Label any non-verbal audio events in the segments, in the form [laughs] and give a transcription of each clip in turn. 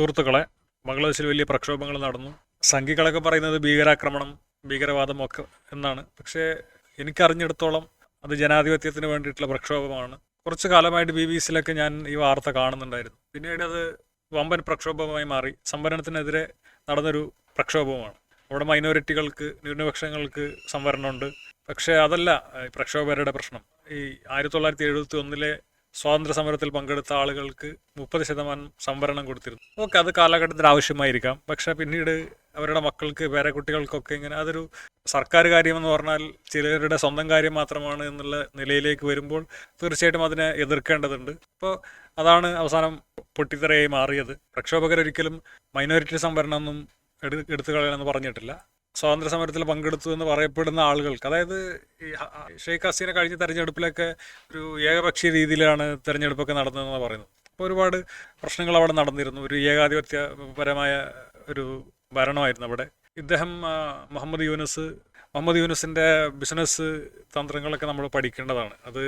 സുഹൃത്തുക്കളെ ബംഗ്ലാദേശിൽ വലിയ പ്രക്ഷോഭങ്ങൾ നടന്നു. സംഘികളൊക്കെ പറയുന്നത് ഭീകരാക്രമണം ഭീകരവാദം ഒക്കെ എന്നാണ്. പക്ഷേ എനിക്കറിഞ്ഞിടത്തോളം അത് ജനാധിപത്യത്തിന് വേണ്ടിയിട്ടുള്ള പ്രക്ഷോഭമാണ്. കുറച്ച് കാലമായിട്ട് ബി ബി സിയിലൊക്കെ ഞാൻ ഈ വാർത്ത കാണുന്നുണ്ടായിരുന്നു. പിന്നീട് അത് വമ്പൻ പ്രക്ഷോഭമായി മാറി. സംവരണത്തിനെതിരെ നടന്നൊരു പ്രക്ഷോഭമാണ് അവിടെ മൈനോറിറ്റികൾക്ക് ന്യൂനപക്ഷങ്ങൾക്ക് സംവരണമുണ്ട്. പക്ഷേ അതല്ല പ്രക്ഷോഭകരുടെ പ്രശ്നം. ഈ ആയിരത്തി തൊള്ളായിരത്തി എഴുപത്തി ഒന്നിലെ സ്വാതന്ത്ര്യ സമരത്തിൽ പങ്കെടുത്ത ആളുകൾക്ക് മുപ്പത് ശതമാനം സംവരണം കൊടുത്തിരുന്നു. ഓക്കെ അത് കാലഘട്ടത്തിൽ ആവശ്യമായിരിക്കാം. പക്ഷേ പിന്നീട് അവരുടെ മക്കൾക്ക് പേരക്കുട്ടികൾക്കൊക്കെ ഇങ്ങനെ അതൊരു സർക്കാർ കാര്യമെന്ന് പറഞ്ഞാൽ ചിലരുടെ സ്വന്തം കാര്യം മാത്രമാണ് എന്നുള്ള നിലയിലേക്ക് വരുമ്പോൾ തീർച്ചയായിട്ടും അതിനെ എതിർക്കേണ്ടതുണ്ട്. അപ്പോൾ അതാണ് അവസാനം പൊട്ടിത്തെറയായി മാറിയത്. പ്രക്ഷോഭകരൊരിക്കലും മൈനോറിറ്റി സംവരണമൊന്നും എടു എടുത്തു കളയണമെന്ന് പറഞ്ഞിട്ടില്ല. സ്വാതന്ത്ര്യ സമരത്തിൽ പങ്കെടുത്തു എന്ന് പറയപ്പെടുന്ന ആളുകൾക്ക് അതായത് ഷെയ്ഖ് ഹസീന കഴിഞ്ഞ തെരഞ്ഞെടുപ്പിലൊക്കെ ഒരു ഏകപക്ഷീയ രീതിയിലാണ് തെരഞ്ഞെടുപ്പൊക്കെ നടന്നതെന്ന് പറയുന്നത്. അപ്പോൾ ഒരുപാട് പ്രശ്നങ്ങൾ അവിടെ നടന്നിരുന്നു. ഒരു ഏകാധിപത്യപരമായ ഒരു ഭരണമായിരുന്നു അവിടെ. ഇദ്ദേഹം മുഹമ്മദ് യൂനസ് മുഹമ്മദ് യൂനസിന്റെ ബിസിനസ് തന്ത്രങ്ങളൊക്കെ നമ്മൾ പഠിക്കേണ്ടതാണ്. അത്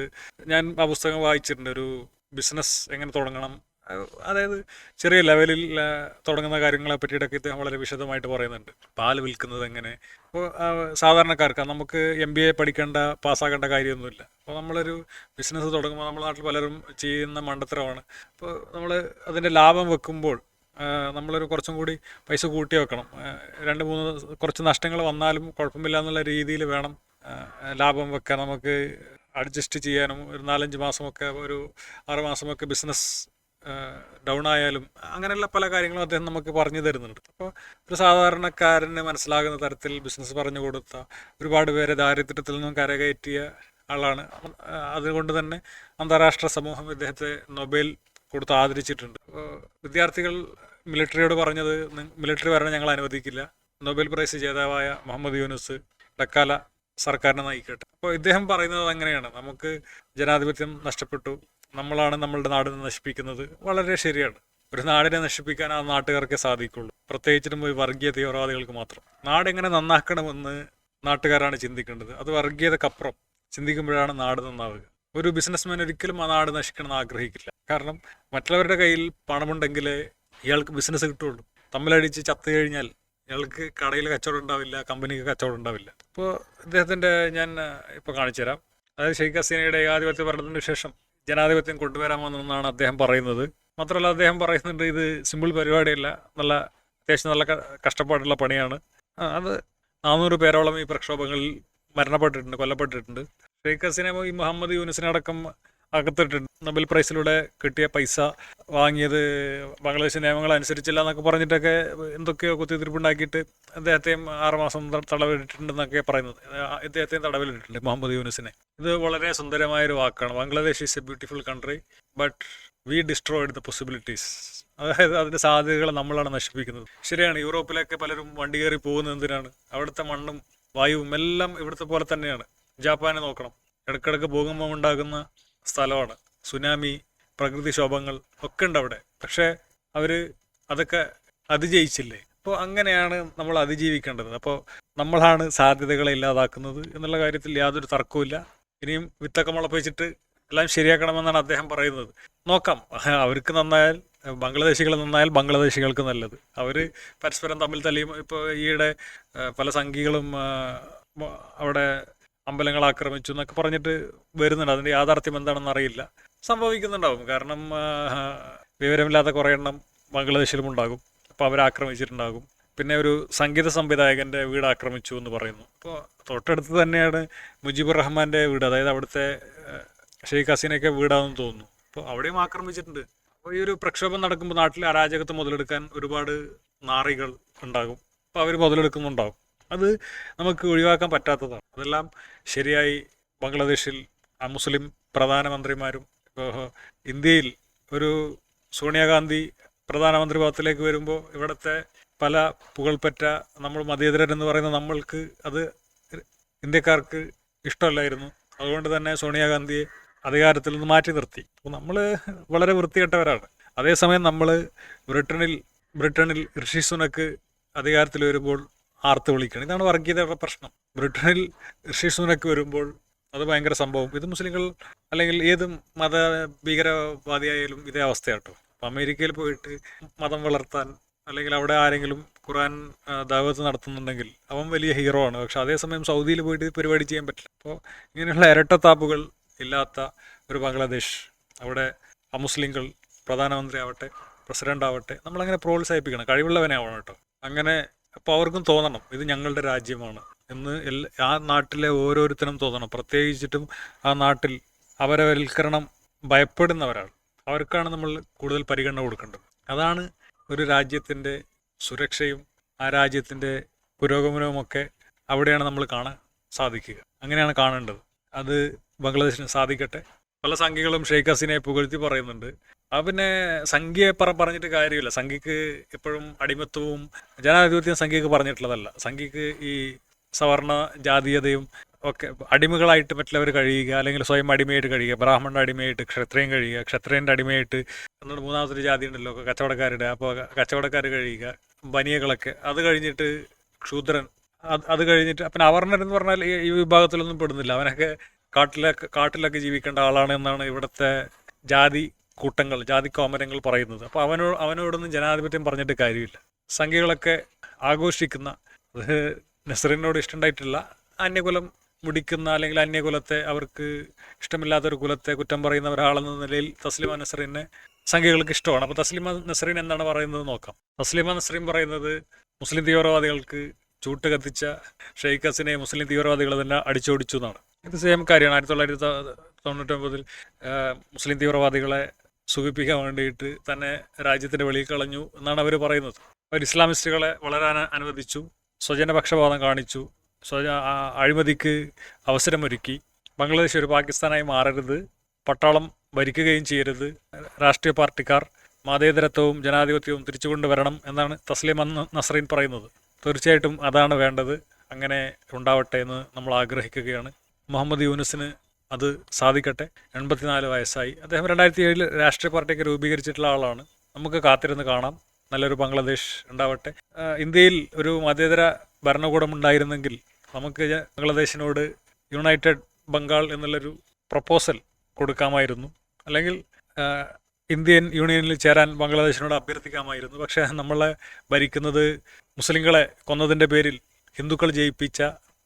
ഞാൻ ആ പുസ്തകം വായിച്ചിട്ടുണ്ട്. ഒരു ബിസിനസ് എങ്ങനെ തുടങ്ങണം അതായത് ചെറിയ ലെവലിൽ തുടങ്ങുന്ന കാര്യങ്ങളെ പറ്റിയിട്ടൊക്കെ ഇദ്ദേഹം വളരെ വിശദമായിട്ട് പറയുന്നുണ്ട്. പാൽ വിൽക്കുന്നത് എങ്ങനെ? അപ്പോൾ സാധാരണക്കാർക്ക് നമുക്ക് എം ബി എ പഠിക്കേണ്ട പാസ്സാക്കേണ്ട കാര്യമൊന്നുമില്ല. അപ്പോൾ നമ്മളൊരു ബിസിനസ് തുടങ്ങുമ്പോൾ നമ്മുടെ നാട്ടിൽ പലരും ചെയ്യുന്ന മണ്ടത്തരമാണ്. അപ്പോൾ നമ്മൾ അതിന്റെ ലാഭം വെക്കുമ്പോൾ നമ്മളൊരു കുറച്ചും കൂടി പൈസ കൂട്ടി വെക്കണം. രണ്ട് മൂന്ന് കുറച്ച് നഷ്ടങ്ങൾ വന്നാലും കുഴപ്പമില്ല എന്നുള്ള രീതിയിൽ വേണം ലാഭം വെക്കാൻ. നമുക്ക് അഡ്ജസ്റ്റ് ചെയ്യാനും ഒരു നാലഞ്ച് മാസമൊക്കെ ഒരു ആറ് മാസമൊക്കെ ബിസിനസ് ഡൗൺ ആയാലും അങ്ങനെയുള്ള പല കാര്യങ്ങളും അദ്ദേഹം നമുക്ക് പറഞ്ഞു തരുന്നുണ്ട്. അപ്പോൾ ഒരു സാധാരണക്കാരന് മനസ്സിലാകുന്ന തരത്തിൽ ബിസിനസ് പറഞ്ഞു കൊടുത്ത ഒരുപാട് പേരെ ദാരിദ്ര്യത്തിൽ നിന്നും കരകയറ്റിയ ആളാണ്. അതുകൊണ്ട് തന്നെ അന്താരാഷ്ട്ര സമൂഹം ഇദ്ദേഹത്തെ നൊബേൽ കൊടുത്ത് ആദരിച്ചിട്ടുണ്ട്. വിദ്യാർത്ഥികൾ മിലിറ്ററിയോട് പറഞ്ഞത് മിലിറ്ററി വരണം ഞങ്ങൾ അനുവദിക്കില്ല. നൊബേൽ പ്രൈസ് ജേതാവായ മുഹമ്മദ് യൂനുസ് ഡക്കാല സർക്കാരിനെ നയിക്കട്ടെ. അപ്പോൾ ഇദ്ദേഹം പറയുന്നത് അങ്ങനെയാണ്. നമുക്ക് ജനാധിപത്യം നഷ്ടപ്പെട്ടു. നമ്മളാണ് നമ്മളുടെ നാടിനെ നശിപ്പിക്കുന്നത്. വളരെ ശരിയാണ്. ഒരു നാടിനെ നശിപ്പിക്കാൻ ആ നാട്ടുകാർക്കേ സാധിക്കുള്ളൂ. പ്രത്യേകിച്ചിട്ടും പോയി വർഗീയ തീവ്രവാദികൾക്ക് മാത്രം. നാട് എങ്ങനെ നന്നാക്കണമെന്ന് നാട്ടുകാരാണ് ചിന്തിക്കേണ്ടത്. അത് വർഗീയതക്കപ്പുറം ചിന്തിക്കുമ്പോഴാണ് നാട് നന്നാവുക. ഒരു ബിസിനസ്മാൻ ഒരിക്കലും ആ നാട് നശിക്കണമെന്ന് ആഗ്രഹിക്കില്ല. കാരണം മറ്റുള്ളവരുടെ കയ്യിൽ പണമുണ്ടെങ്കിൽ ഇയാൾക്ക് ബിസിനസ് കിട്ടുള്ളൂ. തമ്മിലടിച്ച് ചത്തു കഴിഞ്ഞാൽ ഇയാൾക്ക് കടയിൽ കച്ചവടം ഉണ്ടാവില്ല കമ്പനിക്ക് കച്ചവടം ഉണ്ടാവില്ല. ഇപ്പോൾ ഇദ്ദേഹത്തിന്റെ ഞാൻ ഇപ്പോൾ കാണിച്ചു തരാം അതായത് ഷെയ്ഖ് ഹസീനയുടെ ഏകാധിപത്യ ഭരണത്തിന് ശേഷം ജനാധിപത്യം കൊണ്ടുവരാമെന്നാണ് അദ്ദേഹം പറയുന്നത്. മാത്രമല്ല അദ്ദേഹം പറയുന്നുണ്ട് ഇത് സിമ്പിൾ പരിപാടിയല്ല. നല്ല അത്യാവശ്യം നല്ല കഷ്ടപ്പാടുള്ള പണിയാണ്. അത് നാനൂറ് പേരോളം ഈ പ്രക്ഷോഭങ്ങളിൽ മരണപ്പെട്ടിട്ടുണ്ട് കൊല്ലപ്പെട്ടിട്ടുണ്ട്. ഷെയ്ഖ് ഹസീന ഈ മുഹമ്മദ് യൂനിസിനെ അടക്കം അകത്തിട്ടുണ്ട് നൊബേൽ പ്രൈസിലൂടെ കിട്ടിയ പൈസ വാങ്ങിയത് ബംഗ്ലാദേശ് നിയമങ്ങൾ അനുസരിച്ചില്ല എന്നൊക്കെ പറഞ്ഞിട്ടൊക്കെ എന്തൊക്കെയോ കുത്തിത്തിരിപ്പുണ്ടാക്കിയിട്ട് അദ്ദേഹത്തെയും ആറുമാസം തടവിലിട്ടുണ്ടെന്നൊക്കെ പറയുന്നത്. ഇദ്ദേഹത്തെയും തടവിലിട്ടിട്ടുണ്ട് മുഹമ്മദ് യൂനുസിനെ. ഇത് വളരെ സുന്ദരമായ ഒരു വാക്കാണ്. Bangladesh is a beautiful country but we destroyed the possibilities അതായത് അതിന്റെ സാധ്യതകൾ നമ്മളാണ് നശിപ്പിക്കുന്നത്. ശരിയാണ് യൂറോപ്പിലൊക്കെ പലരും വണ്ടി കയറി പോകുന്ന എന്തിനാണ്? അവിടുത്തെ മണ്ണും വായുവും എല്ലാം ഇവിടുത്തെ പോലെ തന്നെയാണ്. ജാപ്പാനെ നോക്കണം. ഇടയ്ക്കിടയ്ക്ക് ഭൂകമ്പം ഉണ്ടാകുന്ന സ്ഥലമാണ്. സുനാമി പ്രകൃതിക്ഷോഭങ്ങൾ ഒക്കെ ഉണ്ട് അവിടെ പക്ഷേ അവർ അതൊക്കെ അതിജയിച്ചില്ലേ? അപ്പോൾ അങ്ങനെയാണ് നമ്മൾ അതിജീവിക്കേണ്ടത്. അപ്പോൾ നമ്മളാണ് സാധ്യതകളെ ഇല്ലാതാക്കുന്നത് എന്നുള്ള കാര്യത്തിൽ യാതൊരു തർക്കവുമില്ല. ഇനിയും വിത്തൊക്കെ മുളപ്പിച്ചിട്ട് എല്ലാം ശരിയാക്കണമെന്നാണ് അദ്ദേഹം പറയുന്നത്. നോക്കാം. [laughs] അവർക്ക് നന്നായാൽ ബംഗ്ലാദേശികൾ നന്നായാൽ ബംഗ്ലാദേശികൾക്ക് നല്ലത്. അവർ പരസ്പരം തമ്മിൽ തല്ലിയും ഇപ്പോൾ ഈയിടെ പല സംഘികളും അവിടെ അമ്പലങ്ങൾ ആക്രമിച്ചു എന്നൊക്കെ പറഞ്ഞിട്ട് വരുന്നുണ്ട്. അതിന്റെ യാഥാർത്ഥ്യം എന്താണെന്ന് അറിയില്ല. സംഭവിക്കുന്നുണ്ടാവും. കാരണം വിവരമില്ലാത്ത കുറേ എണ്ണം ബംഗ്ലാദേശിലും ഉണ്ടാകും. അപ്പോൾ അവർ ആക്രമിച്ചിട്ടുണ്ടാകും. പിന്നെ ഒരു സംഗീത സംവിധായകന്റെ വീട് ആക്രമിച്ചു എന്ന് പറയുന്നു. അപ്പോൾ തൊട്ടടുത്ത് തന്നെയാണ് മുജീബുർ റഹ്മാന്റെ വീട്. അതായത് അവിടുത്തെ ഷെയ്ഖ് ഹസീനയൊക്കെ വീടാണെന്ന് തോന്നുന്നു. അപ്പോൾ അവിടെയും ആക്രമിച്ചിട്ടുണ്ട്. അപ്പോൾ ഈ ഒരു പ്രക്ഷോഭം നടക്കുമ്പോൾ നാട്ടിൽ അരാജകത്വം മുതലെടുക്കാൻ ഒരുപാട് നാറികൾ ഉണ്ടാകും. അപ്പോൾ അവർ മുതലെടുക്കുന്നുണ്ടാകും അത് നമുക്ക് ഒഴിവാക്കാൻ പറ്റാത്തതാണ്. അതെല്ലാം ശരിയായി ബംഗ്ലാദേശിൽ മുസ്ലിം പ്രധാനമന്ത്രിമാരും ഇന്ത്യയിൽ ഒരു സോണിയാഗാന്ധി പ്രധാനമന്ത്രി പദത്തിലേക്ക് വരുമ്പോൾ ഇവിടുത്തെ പല പുകൾപ്പറ്റ നമ്മൾ മതേതരരെന്ന് പറയുന്ന നമ്മൾക്ക് അത് ഇന്ത്യക്കാർക്ക് ഇഷ്ടമല്ലായിരുന്നു. അതുകൊണ്ട് തന്നെ സോണിയാഗാന്ധിയെ അധികാരത്തിൽ നിന്ന് മാറ്റി നിർത്തി. നമ്മൾ വളരെ വൃത്തികെട്ടവരാണ് അതേസമയം നമ്മൾ ബ്രിട്ടനിൽ ബ്രിട്ടനിൽ ഋഷി സുനക്ക് അധികാരത്തിൽ വരുമ്പോൾ ആർത്ത് വിളിക്കണം. ഇതാണ് വർഗീയതയുടെ പ്രശ്നം. ബ്രിട്ടനിൽ ഋഷി സുനക്ക് വരുമ്പോൾ അത് ഭയങ്കര സംഭവം. ഇത് മുസ്ലിങ്ങൾ അല്ലെങ്കിൽ ഏത് മത ഭീകരവാദിയായാലും ഇതേ അവസ്ഥയാട്ടോ. അപ്പം അമേരിക്കയിൽ പോയിട്ട് മതം വളർത്താൻ അല്ലെങ്കിൽ അവിടെ ആരെങ്കിലും ഖുറാൻ ദാവത്ത് നടത്തുന്നുണ്ടെങ്കിൽ അവൻ വലിയ ഹീറോ ആണ്. പക്ഷെ അതേസമയം സൗദിയിൽ പോയിട്ട് പരിപാടി ചെയ്യാൻ പറ്റില്ല. അപ്പോൾ ഇങ്ങനെയുള്ള ഇരട്ടത്താപ്പുകൾ ഇല്ലാത്ത ഒരു ബംഗ്ലാദേശ് അവിടെ അമുസ്ലിങ്ങൾ പ്രധാനമന്ത്രി ആവട്ടെ പ്രസിഡന്റ് ആവട്ടെ നമ്മളങ്ങനെ പ്രോത്സാഹിപ്പിക്കണം. കഴിവുള്ളവനെ ആവണം കേട്ടോ. അങ്ങനെ അപ്പോൾ അവർക്കും തോന്നണം ഇത് ഞങ്ങളുടെ രാജ്യമാണ്. എന്ന് ആ നാട്ടിലെ ഓരോരുത്തരും തോന്നണം. പ്രത്യേകിച്ചിട്ടും ആ നാട്ടിൽ അവരവൽക്കരണം ഭയപ്പെടുന്നവരാണ്. അവർക്കാണ് നമ്മൾ കൂടുതൽ പരിഗണന കൊടുക്കേണ്ടത്. അതാണ് ഒരു രാജ്യത്തിന്റെ സുരക്ഷയും ആ രാജ്യത്തിന്റെ പുരോഗമനവുമൊക്കെ അവിടെയാണ് നമ്മൾ കാണാൻ സാധിക്കുക. അങ്ങനെയാണ് കാണേണ്ടത്. അത് ബംഗ്ലാദേശിന് സാധിക്കട്ടെ. പല സംഖ്യകളും ഷെയ്ഖ് ഹസീനയെ പുകഴ്ത്തി പറയുന്നുണ്ട്. ആ പിന്നെ സംഖ്യയെ പറ പറഞ്ഞിട്ട് കാര്യമില്ല. സംഖ്യക്ക് എപ്പോഴും അടിമത്വവും ജനാധിപത്യം സംഖ്യക്ക് പറഞ്ഞിട്ടുള്ളതല്ല. സംഖ്യക്ക് ഈ സവർണ ജാതീയതയും ഒക്കെ അടിമകളായിട്ട് മറ്റുള്ളവർ കഴിയുക അല്ലെങ്കിൽ സ്വയം അടിമയായിട്ട് കഴിയുക ബ്രാഹ്മണന്റെ അടിമയായിട്ട് ക്ഷത്രിയൻ കഴിയുക ക്ഷത്രിയന്റെ അടിമയായിട്ട് എന്നിട്ട് മൂന്നാമത്തെ ജാതി ഉണ്ടല്ലോ കച്ചവടക്കാരുടെ അപ്പോൾ കച്ചവടക്കാർ കഴിയുക ബനിയകളൊക്കെ അത് കഴിഞ്ഞിട്ട് ക്ഷൂദ്രൻ. അത് കഴിഞ്ഞിട്ട് പിന്നെ അവർണർ എന്ന് പറഞ്ഞാൽ ഈ വിഭാഗത്തിലൊന്നും പെടുന്നില്ല. അവനൊക്കെ കാട്ടിലൊക്കെ കാട്ടിലൊക്കെ ജീവിക്കേണ്ട ആളാണ് എന്നാണ് ഇവിടുത്തെ ജാതി കൂട്ടങ്ങൾ ജാതി കോമരങ്ങൾ പറയുന്നത്. അപ്പോൾ അവനോ അവനോടൊന്നും ജനാധിപത്യം പറഞ്ഞിട്ട് കാര്യമില്ല. സംഖ്യകളൊക്കെ ആഘോഷിക്കുന്ന നസറിനോട് ഇഷ്ടമുണ്ടായിട്ടില്ല. അന്യകുലം മുടിക്കുന്ന അല്ലെങ്കിൽ അന്യകുലത്തെ അവർക്ക് ഇഷ്ടമില്ലാത്തൊരു കുലത്തെ കുറ്റം പറയുന്ന ഒരാളെന്ന നിലയിൽ തസ്ലിമ നസറിനെ സംഖ്യകൾക്ക് ഇഷ്ടമാണ്. അപ്പോൾ തസ്ലിമ നസറിൻ എന്താണ് പറയുന്നത് നോക്കാം. തസ്ലിമ നസറിൻ പറയുന്നത് മുസ്ലിം തീവ്രവാദികൾക്ക് ചൂട്ട് കത്തിച്ച ഷെയ്ഖ് ഹസിനെ മുസ്ലിം തീവ്രവാദികൾ തന്നെ അടിച്ചോടിച്ചു എന്നാണ്. ഇത് സെയിം കാര്യമാണ്. ആയിരത്തി തൊള്ളായിരത്തി തൊണ്ണൂറ്റൊമ്പതിൽ മുസ്ലിം തീവ്രവാദികളെ സുഖിപ്പിക്കാൻ വേണ്ടിയിട്ട് തന്നെ രാജ്യത്തിന്റെ വെളിയിൽ കളഞ്ഞു എന്നാണ് അവർ പറയുന്നത്. അവർ ഇസ്ലാമിസ്റ്റുകളെ വളരാൻ അനുവദിച്ചു. സ്വജനപക്ഷപാതം കാണിച്ചു. സ്വജ അഴിമതിക്ക് അവസരമൊരുക്കി. ബംഗ്ലാദേശ് ഒരു പാകിസ്ഥാനായി മാറരുത്. പട്ടാളം ഭരിക്കുകയും ചെയ്യരുത്. രാഷ്ട്രീയ പാർട്ടിക്കാർ മതേതരത്വവും ജനാധിപത്യവും തിരിച്ചു കൊണ്ടുവരണം എന്നാണ് തസ്ലിം നസറീൻ പറയുന്നത്. തീർച്ചയായിട്ടും അതാണ് വേണ്ടത്. അങ്ങനെ ഉണ്ടാവട്ടെ എന്ന് നമ്മൾ ആഗ്രഹിക്കുകയാണ്. മുഹമ്മദ് യൂനുസിന് അത് സാധിക്കട്ടെ. എൺപത്തിനാല് വയസ്സായി. അദ്ദേഹം രണ്ടായിരത്തി ഏഴിൽ രാഷ്ട്രീയ പാർട്ടിയൊക്കെ രൂപീകരിച്ചിട്ടുള്ള ആളാണ്. നമുക്ക് കാത്തിരുന്ന് കാണാം. നല്ലൊരു ബംഗ്ലാദേശ് ഉണ്ടാവട്ടെ. ഇന്ത്യയിൽ ഒരു മതേതര ഭരണകൂടം ഉണ്ടായിരുന്നെങ്കിൽ നമുക്ക് ബംഗ്ലാദേശിനോട് യുണൈറ്റഡ് ബംഗാൾ എന്നുള്ളൊരു പ്രപ്പോസൽ കൊടുക്കാമായിരുന്നു. അല്ലെങ്കിൽ ഇന്ത്യൻ യൂണിയനിൽ ചേരാൻ ബംഗ്ലാദേശിനോട് അഭ്യർത്ഥിക്കാമായിരുന്നു. പക്ഷേ നമ്മളെ ഭരിക്കുന്നത് മുസ്ലിങ്ങളെ കൊന്നതിന്റെ പേരിൽ ഹിന്ദുക്കൾ ജയിപ്പിച്ച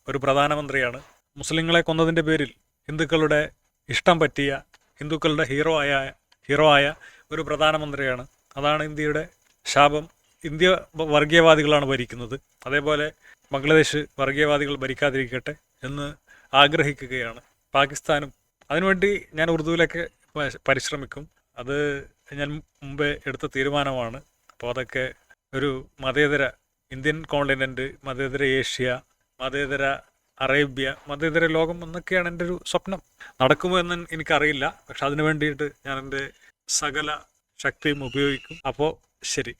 ഒരു പ്രധാനമന്ത്രിയാണ്. മുസ്ലിങ്ങളെ കൊന്നതിന്റെ പേരിൽ ഹിന്ദുക്കളുടെ ഇഷ്ടം പറ്റിയ ഹിന്ദുക്കളുടെ ഹീറോ ആയ ഹീറോ ആയ ഒരു പ്രധാനമന്ത്രിയാണ്. അതാണ് ഇന്ത്യയുടെ ശാപം ഇന്ത്യ വർഗീയവാദികളാണ് ഭരിക്കുന്നത്. അതേപോലെ ബംഗ്ലാദേശ് വർഗീയവാദികൾ ഭരിക്കാതിരിക്കട്ടെ എന്ന് ആഗ്രഹിക്കുകയാണ്. പാകിസ്ഥാനും അതിനുവേണ്ടി ഞാൻ ഉറുദുവിലൊക്കെ പരിശ്രമിക്കും. അത് ഞാൻ മുമ്പേ എടുത്ത തീരുമാനമാണ്. അപ്പോൾ അതൊക്കെ ഒരു മതേതര ഇന്ത്യൻ കോണ്ടിനെന്റ് മതേതര ഏഷ്യ മതേതര അറേബ്യ മതേതര ലോകം എന്നൊക്കെയാണ് എന്റെ ഒരു സ്വപ്നം. നടക്കുമോ എന്ന് എനിക്കറിയില്ല. പക്ഷെ അതിനു വേണ്ടിയിട്ട് ഞാൻ എന്റെ സകല ശക്തിയും ഉപയോഗിക്കും. അപ്പോൾ ശരി.